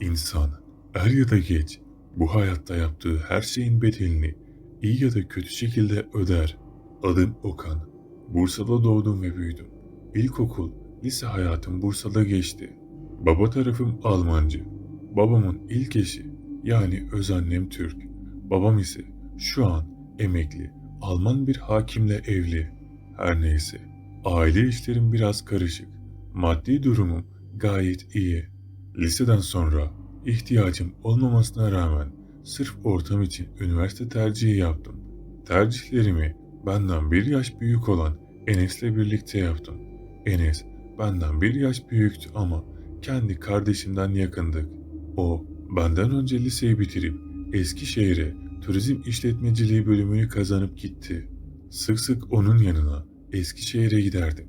İnsan er ya da geç bu hayatta yaptığı her şeyin bedelini iyi ya da kötü şekilde öder. Adım Okan. Bursa'da doğdum ve büyüdüm. İlkokul, lise hayatım Bursa'da geçti. Baba tarafım Almancı. Babamın ilk eşi yani öz annem Türk. Babam ise şu an emekli Alman bir hakimle evli. Her neyse aile işlerim biraz karışık. Maddi durumum gayet iyi. Liseden sonra ihtiyacım olmamasına rağmen sırf ortam için üniversite tercihi yaptım. Tercihlerimi benden bir yaş büyük olan Enes'le birlikte yaptım. Enes benden bir yaş büyüktü ama kendi kardeşimden yakındık. O benden önce liseyi bitirip Eskişehir'e turizm işletmeciliği bölümünü kazanıp gitti. Sık sık onun yanına Eskişehir'e giderdim.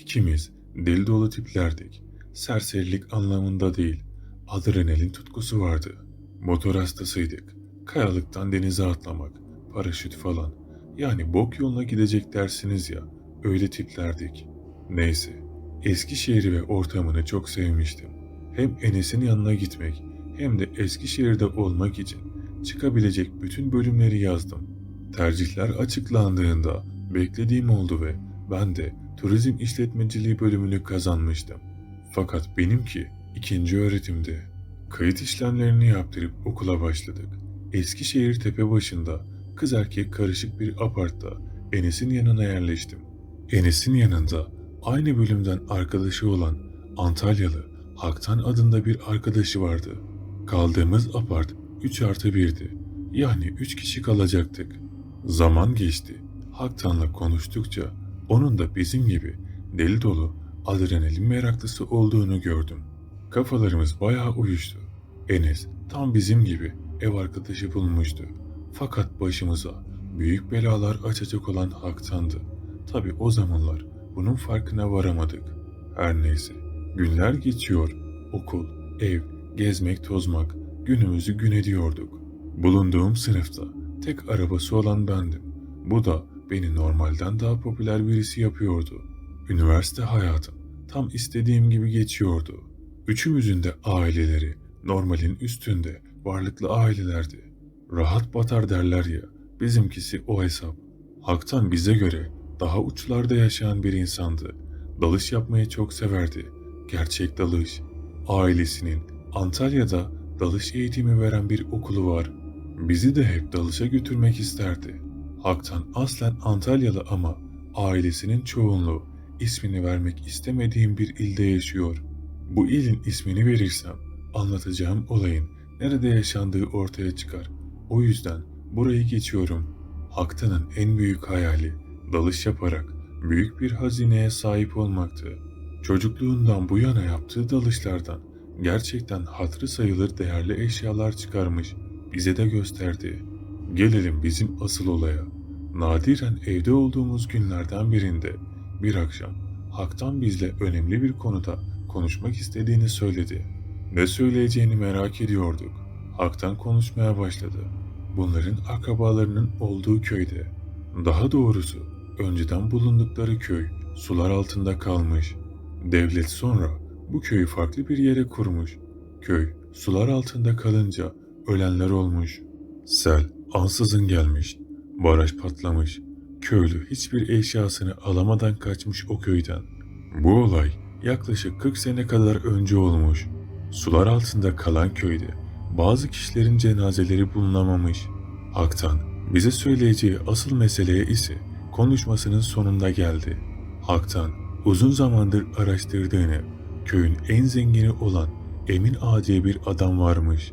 İkimiz deli dolu tiplerdik. Serserilik anlamında değil, adrenalin tutkusu vardı. Motor hastasıydık. Kayalıktan denize atlamak, paraşüt falan. Yani bok yoluna gidecek dersiniz ya, öyle tiplerdik. Neyse, Eskişehir'i ve ortamını çok sevmiştim. Hem Enes'in yanına gitmek hem de Eskişehir'de olmak için çıkabilecek bütün bölümleri yazdım. Tercihler açıklandığında beklediğim oldu ve ben de turizm işletmeciliği bölümünü kazanmıştım. Fakat benimki ikinci öğretimdi. Kayıt işlemlerini yaptırıp okula başladık. Eskişehir Tepebaşı'nda kız erkek karışık bir apartta Enes'in yanına yerleştim. Enes'in yanında aynı bölümden arkadaşı olan Antalyalı Haktan adında bir arkadaşı vardı. Kaldığımız apart 3 artı 1'di. Yani 3 kişi kalacaktık. Zaman geçti. Haktan'la konuştukça onun da bizim gibi deli dolu adrenalin meraklısı olduğunu gördüm. Kafalarımız bayağı uyuştu. Enes tam bizim gibi ev arkadaşı bulmuştu. Fakat başımıza büyük belalar açacak olan Haktan'dı. Tabi o zamanlar bunun farkına varamadık. Her neyse günler geçiyor. Okul, ev, gezmek, tozmak günümüzü gün ediyorduk. Bulunduğum sınıfta tek arabası olan bendim. Bu da beni normalden daha popüler birisi yapıyordu. Üniversite hayatım tam istediğim gibi geçiyordu. Üçümüzün de aileleri normalin üstünde varlıklı ailelerdi. Rahat batar derler ya, bizimkisi o hesap. Haktan bize göre daha uçlarda yaşayan bir insandı. Dalış yapmayı çok severdi. Gerçek dalış. Ailesinin Antalya'da dalış eğitimi veren bir okulu var. Bizi de hep dalışa götürmek isterdi. Haktan aslen Antalyalı ama ailesinin çoğunluğu ismini vermek istemediğim bir ilde yaşıyor. Bu ilin ismini verirsem anlatacağım olayın nerede yaşandığı ortaya çıkar. O yüzden burayı geçiyorum. Haktan'ın en büyük hayali dalış yaparak büyük bir hazineye sahip olmaktı. Çocukluğundan bu yana yaptığı dalışlardan gerçekten hatırı sayılır değerli eşyalar çıkarmış, bize de gösterdi. Gelelim bizim asıl olaya. Nadiren evde olduğumuz günlerden birinde bir akşam Hak'tan bizle önemli bir konuda konuşmak istediğini söyledi. Ne söyleyeceğini merak ediyorduk. Hak'tan konuşmaya başladı. Bunların akrabalarının olduğu köyde. Daha doğrusu önceden bulundukları köy sular altında kalmış. Devlet sonra bu köyü farklı bir yere kurmuş. Köy sular altında kalınca ölenler olmuş. Sel ansızın gelmiş. Baraj patlamış. Köylü hiçbir eşyasını alamadan kaçmış o köyden. Bu olay yaklaşık 40 sene kadar önce olmuş. Sular altında kalan köyde bazı kişilerin cenazeleri bulunamamış. Hak'tan bize söyleyeceği asıl meseleye ise konuşmasının sonunda geldi. Hak'tan uzun zamandır araştırdığını, köyün en zengini olan Emin Ağa diye bir adam varmış.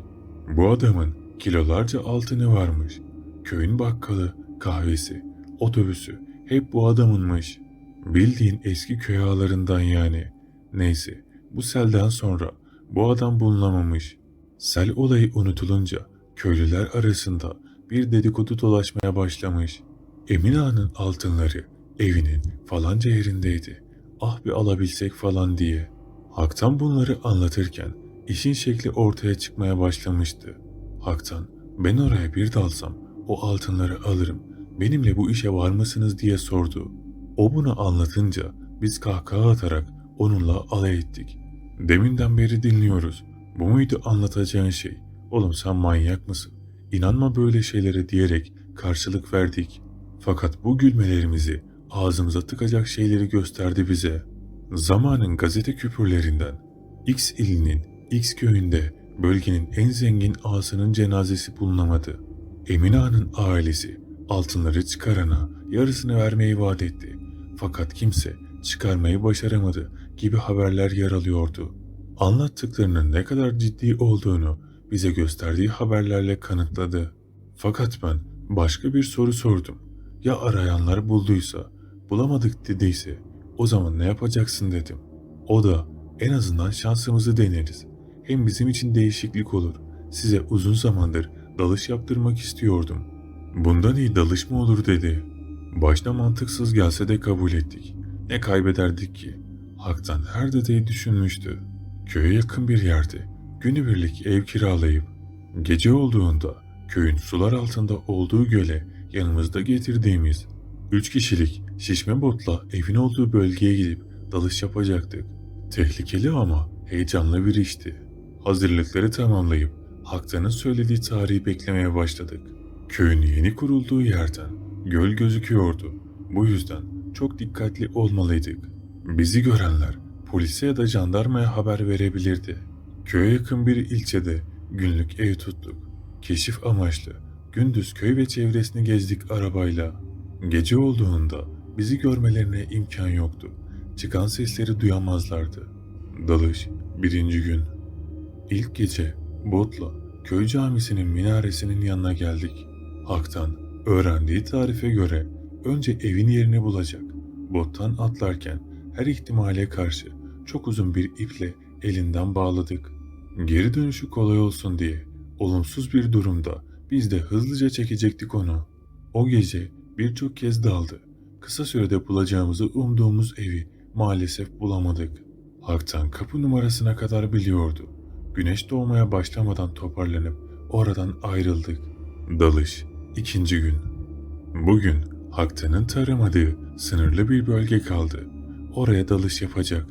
Bu adamın kilolarca altını varmış. Köyün bakkalı, kahvesi, otobüsü hep bu adamınmış. Bildiğin eski köy ağalarından yani. Neyse bu selden sonra bu adam bulunamamış. Sel olayı unutulunca köylüler arasında bir dedikodu dolaşmaya başlamış. Emin Ağa'nın altınları evinin falanca yerindeydi. Ah bir alabilsek falan diye. Haktan bunları anlatırken işin şekli ortaya çıkmaya başlamıştı. Haktan ben oraya bir dalsam o altınları alırım benimle bu işe var mısınız diye sordu. O bunu anlatınca biz kahkaha atarak onunla alay ettik. Deminden beri dinliyoruz. Bu muydu anlatacağın şey? Oğlum sen manyak mısın? İnanma böyle şeylere diyerek karşılık verdik. Fakat bu gülmelerimizi ağzımıza tıkacak şeyleri gösterdi bize. Zamanın gazete küpürlerinden X ilinin X köyünde bölgenin en zengin ağasının cenazesi bulunamadı. Emine Ağa'nın ailesi altınları çıkarana yarısını vermeyi vaat etti. Fakat kimse çıkarmayı başaramadı gibi haberler yer alıyordu. Anlattıklarının ne kadar ciddi olduğunu bize gösterdiği haberlerle kanıtladı. Fakat ben başka bir soru sordum. Ya arayanlar bulduysa, bulamadık dediyse o zaman ne yapacaksın dedim. O da en azından şansımızı deneriz. Hem bizim için değişiklik olur. Size uzun zamandır dalış yaptırmak istiyordum. Bundan iyi dalış mı olur dedi. Başta mantıksız gelse de kabul ettik. Ne kaybederdik ki? Hak'tan her dedeyi düşünmüştü. Köye yakın bir yerde günübirlik ev kiralayıp gece olduğunda köyün sular altında olduğu göle yanımızda getirdiğimiz üç kişilik şişme botla evin olduğu bölgeye gidip dalış yapacaktık. Tehlikeli ama heyecanlı bir işti. Hazırlıkları tamamlayıp Haktan'ın söylediği tarihi beklemeye başladık. Köyün yeni kurulduğu yerden göl gözüküyordu. Bu yüzden çok dikkatli olmalıydık. Bizi görenler polise ya da jandarmaya haber verebilirdi. Köye yakın bir ilçede günlük ev tuttuk. Keşif amaçlı gündüz köy ve çevresini gezdik arabayla. Gece olduğunda bizi görmelerine imkan yoktu. Çıkan sesleri duyamazlardı. Dalış birinci gün. İlk gece botla köy camisinin minaresinin yanına geldik. Hak'tan öğrendiği tarife göre önce evin yerini bulacak. Bottan atlarken her ihtimale karşı çok uzun bir iple elinden bağladık. Geri dönüşü kolay olsun diye olumsuz bir durumda biz de hızlıca çekecektik onu. O gece birçok kez daldı. Kısa sürede bulacağımızı umduğumuz evi maalesef bulamadık. Hak'tan kapı numarasına kadar biliyordu. Güneş doğmaya başlamadan toparlanıp oradan ayrıldık. Dalış ikinci gün. Bugün Haktan'ın taramadığı sınırlı bir bölge kaldı. Oraya dalış yapacak.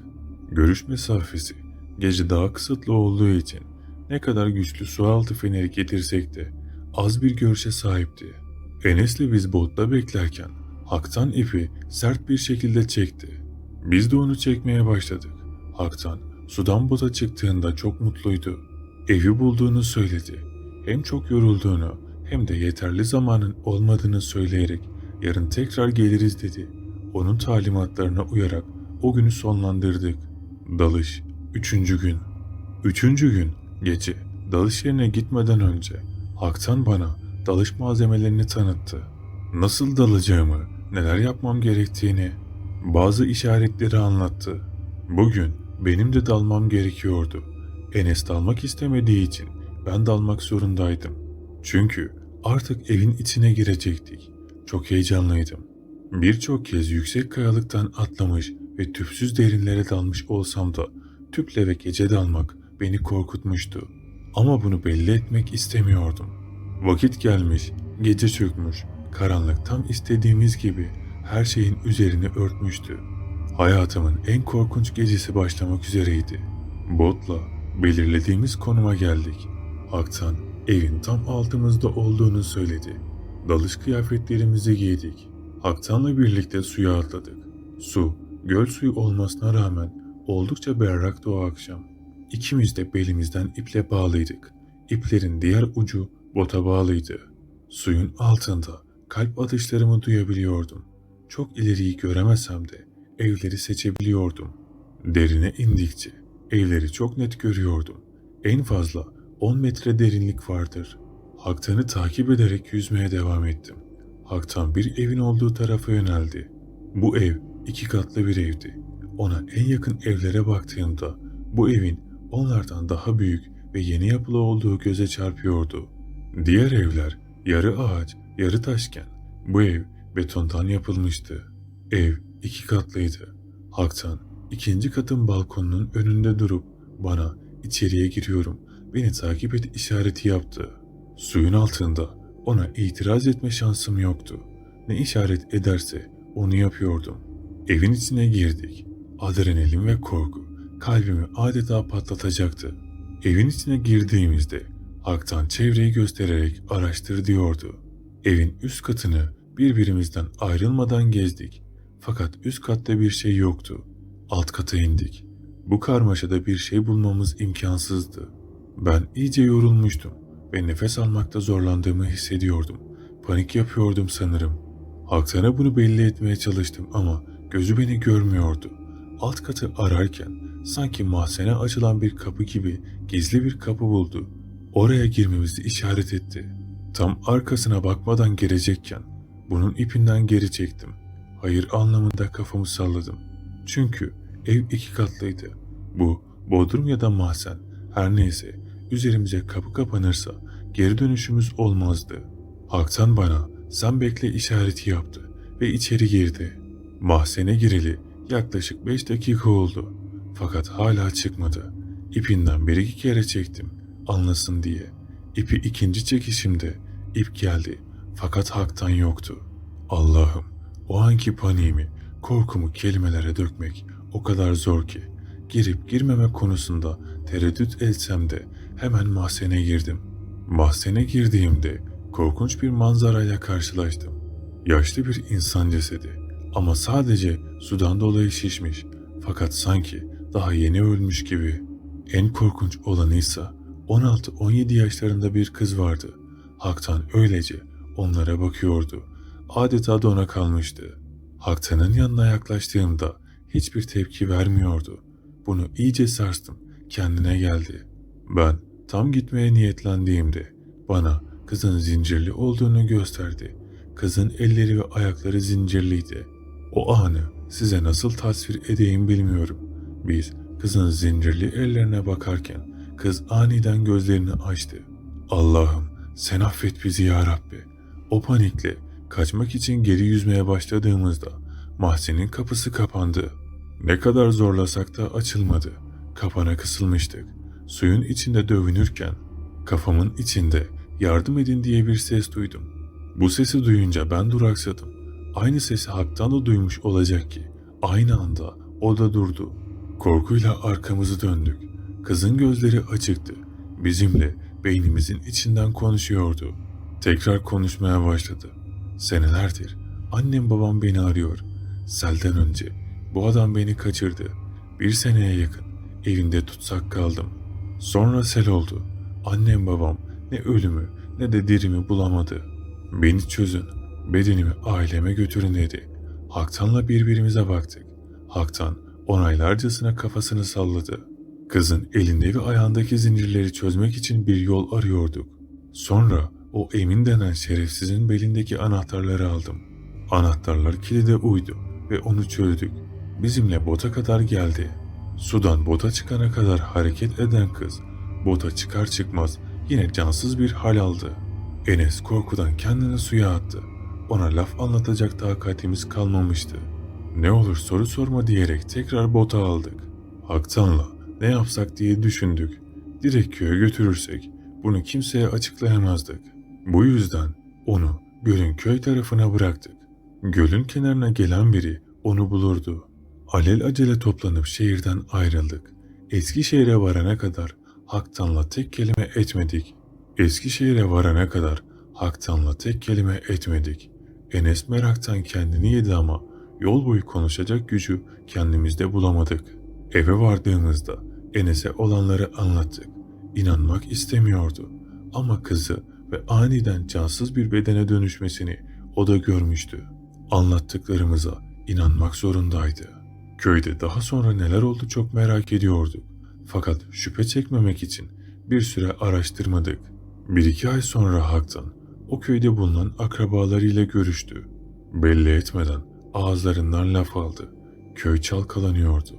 Görüş mesafesi gece daha kısıtlı olduğu için ne kadar güçlü sualtı feneri getirsek de az bir görüşe sahipti. Enes'le biz botta beklerken Haktan ipi sert bir şekilde çekti. Biz de onu çekmeye başladık. Haktan sudan bota çıktığında çok mutluydu. Evi bulduğunu söyledi. Hem çok yorulduğunu hem de yeterli zamanın olmadığını söyleyerek yarın tekrar geliriz dedi. Onun talimatlarına uyarak o günü sonlandırdık. Dalış Üçüncü gün. Üçüncü gün gece dalış yerine gitmeden önce Haktan bana dalış malzemelerini tanıttı. Nasıl dalacağımı, neler yapmam gerektiğini, bazı işaretleri anlattı. Bugün benim de dalmam gerekiyordu. Enes dalmak istemediği için ben dalmak zorundaydım. Çünkü artık evin içine girecektik. Çok heyecanlıydım. Birçok kez yüksek kayalıktan atlamış ve tüpsüz derinlere dalmış olsam da tüple ve gece dalmak beni korkutmuştu. Ama bunu belli etmek istemiyordum. Vakit gelmiş, gece çökmüş, karanlık tam istediğimiz gibi her şeyin üzerini örtmüştü. Hayatımın en korkunç gecesi başlamak üzereydi. Botla belirlediğimiz konuma geldik. Haktan evin tam altımızda olduğunu söyledi. Dalış kıyafetlerimizi giydik. Haktan'la birlikte suya atladık. Su, göl suyu olmasına rağmen oldukça berraktı o akşam. İkimiz de belimizden iple bağlıydık. İplerin diğer ucu bota bağlıydı. Suyun altında kalp atışlarımı duyabiliyordum. Çok ileriyi göremesem de evleri seçebiliyordum. Derine indikçe evleri çok net görüyordum. En fazla 10 metre derinlik vardır. Haktan'ı takip ederek yüzmeye devam ettim. Haktan bir evin olduğu tarafa yöneldi. Bu ev iki katlı bir evdi. Ona en yakın evlere baktığımda bu evin onlardan daha büyük ve yeni yapılı olduğu göze çarpıyordu. Diğer evler yarı ağaç, yarı taşken bu ev betondan yapılmıştı. Ev iki katlıydı. Haktan ikinci katın balkonunun önünde durup bana içeriye giriyorum, beni takip et işareti yaptı. Suyun altında ona itiraz etme şansım yoktu. Ne işaret ederse onu yapıyordum. Evin içine girdik. Adrenalin ve korku kalbimi adeta patlatacaktı. Evin içine girdiğimizde Hak'tan çevreyi göstererek araştır diyordu. Evin üst katını birbirimizden ayrılmadan gezdik. Fakat üst katta bir şey yoktu. Alt kata indik. Bu karmaşada bir şey bulmamız imkansızdı. Ben iyice yorulmuştum ve nefes almakta zorlandığımı hissediyordum. Panik yapıyordum sanırım. Haktan'a bunu belli etmeye çalıştım ama gözü beni görmüyordu. Alt katı ararken sanki mahzene açılan bir kapı gibi gizli bir kapı buldu. Oraya girmemizi işaret etti. Tam arkasına bakmadan gelecekken bunun ipinden geri çektim. Hayır anlamında kafamı salladım. Çünkü ev iki katlıydı. Bu bodrum ya da mahzen her neyse üzerimize kapı kapanırsa geri dönüşümüz olmazdı. Haktan bana sen bekle işareti yaptı ve içeri girdi. Mahzene gireli yaklaşık 5 dakika oldu. Fakat hala çıkmadı. İpinden bir iki kere çektim anlasın diye. İpi ikinci çekişimde ip geldi fakat haktan yoktu. Allah'ım o anki paniğimi, korkumu kelimelere dökmek o kadar zor ki. Girip girmeme konusunda tereddüt etsem de hemen mahzene girdim. Mahzene girdiğimde korkunç bir manzarayla karşılaştım. Yaşlı bir insan cesedi ama sadece sudan dolayı şişmiş fakat sanki daha yeni ölmüş gibi. En korkunç olanıysa 16-17 yaşlarında bir kız vardı. Haktan öylece onlara bakıyordu. Adeta dona kalmıştı. Haktan'ın yanına yaklaştığımda hiçbir tepki vermiyordu. Bunu iyice sarstım. Kendine geldi. Ben tam gitmeye niyetlendiğimde bana kızın zincirli olduğunu gösterdi. Kızın elleri ve ayakları zincirliydi. O anı size nasıl tasvir edeyim bilmiyorum. Biz kızın zincirli ellerine bakarken kız aniden gözlerini açtı. Allah'ım sen affet bizi ya Rabbi. O panikle kaçmak için geri yüzmeye başladığımızda mahzenin kapısı kapandı. Ne kadar zorlasak da açılmadı. Kapana kısılmıştık. Suyun içinde dövünürken kafamın içinde yardım edin diye bir ses duydum. Bu sesi duyunca ben duraksadım. Aynı sesi Hak'tan da duymuş olacak ki aynı anda o da durdu. Korkuyla arkamızı döndük. Kızın gözleri açıktı. Bizimle beynimizin içinden konuşuyordu. Tekrar konuşmaya başladı. Senelerdir annem babam beni arıyor. Selden önce bu adam beni kaçırdı. Bir seneye yakın evinde tutsak kaldım. Sonra sel oldu. Annem babam ne ölümü ne de dirimi bulamadı. Beni çözün, bedenimi aileme götürün dedi. Haktan'la birbirimize baktık. Haktan onaylarcasına kafasını salladı. Kızın elinde ve ayağındaki zincirleri çözmek için bir yol arıyorduk. Sonra o Emin denen şerefsizin belindeki anahtarları aldım. Anahtarlar kilide uydu ve onu çözdük. Bizimle bota kadar geldi. Sudan bota çıkana kadar hareket eden kız, bota çıkar çıkmaz yine cansız bir hal aldı. Enes korkudan kendini suya attı. Ona laf anlatacak takatimiz kalmamıştı. Ne olur soru sorma diyerek tekrar bota aldık. Haktan'la ne yapsak diye düşündük. Direkt köye götürürsek bunu kimseye açıklayamazdık. Bu yüzden onu gölün köy tarafına bıraktık. Gölün kenarına gelen biri onu bulurdu. Alel acele toplanıp şehirden ayrıldık. Eskişehir'e varana kadar Haktan'la tek kelime etmedik. Eskişehir'e varana kadar Haktan'la tek kelime etmedik. Enes meraktan kendini yedi ama yol boyu konuşacak gücü kendimizde bulamadık. Eve vardığımızda Enes'e olanları anlattık. İnanmak istemiyordu ama kızı ve aniden cansız bir bedene dönüşmesini o da görmüştü. Anlattıklarımıza inanmak zorundaydı. Köyde daha sonra neler oldu çok merak ediyorduk. Fakat şüphe çekmemek için bir süre araştırmadık. Bir iki ay sonra Hak'tan o köyde bulunan akrabalarıyla görüştü. Belli etmeden ağızlarından laf aldı. Köy çalkalanıyordu.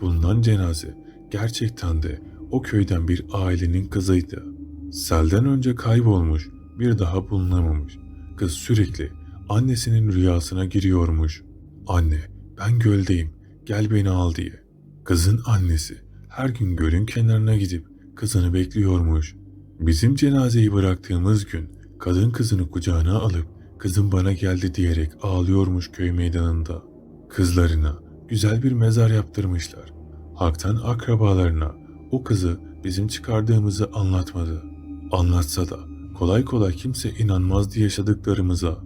Bulunan cenaze gerçekten de o köyden bir ailenin kızıydı. Selden önce kaybolmuş, bir daha bulunamamış. Kız sürekli annesinin rüyasına giriyormuş. Anne, ben göldeyim, gel beni al diye. Kızın annesi her gün gölün kenarına gidip kızını bekliyormuş. Bizim cenazeyi bıraktığımız gün kadın kızını kucağına alıp kızım bana geldi diyerek ağlıyormuş köy meydanında. Kızlarına güzel bir mezar yaptırmışlar. Hak'tan akrabalarına o kızı bizim çıkardığımızı anlatmadı. Anlatsa da kolay kolay kimse inanmazdı yaşadıklarımıza.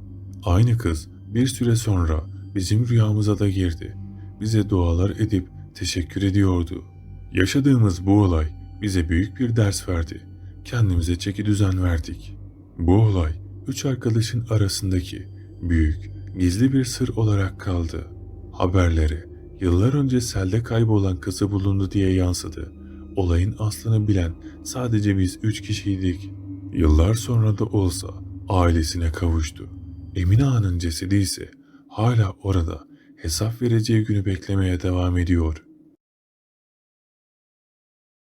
Aynı kız bir süre sonra bizim rüyamıza da girdi. Bize dualar edip teşekkür ediyordu. Yaşadığımız bu olay bize büyük bir ders verdi. Kendimize çeki düzen verdik. Bu olay üç arkadaşın arasındaki büyük, gizli bir sır olarak kaldı. Haberlere yıllar önce selde kaybolan kızı bulundu diye yansıdı. Olayın aslını bilen sadece biz üç kişiydik. Yıllar sonra da olsa ailesine kavuştu. Emine Ağa'nın cesedi ise hala orada hesap vereceği günü beklemeye devam ediyor.